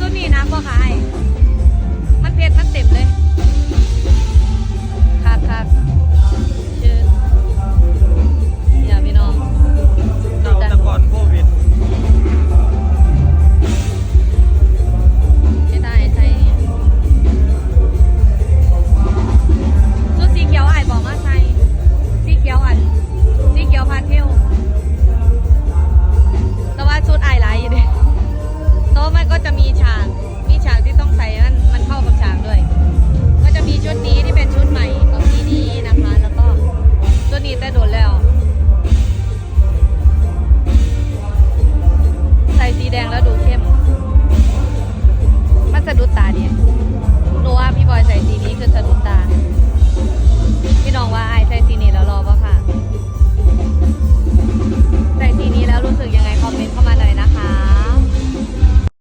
สุดนี้น้ำบ่ขายันก็จะมีฉาก มีฉากที่ต้องใส่นั่นมันเข้ากับฉากด้วย ก็จะมีชุดนี้ที่เป็นชุดใหม่ของที่นี้นะคะ แล้วก็ชุดนี้แต่โดนแล้ว ใส่สีแดงแล้วดูเข้ม มันสะดุดตาดีหนูว่าพี่บอยใส่สีนี้คือสะดุดตา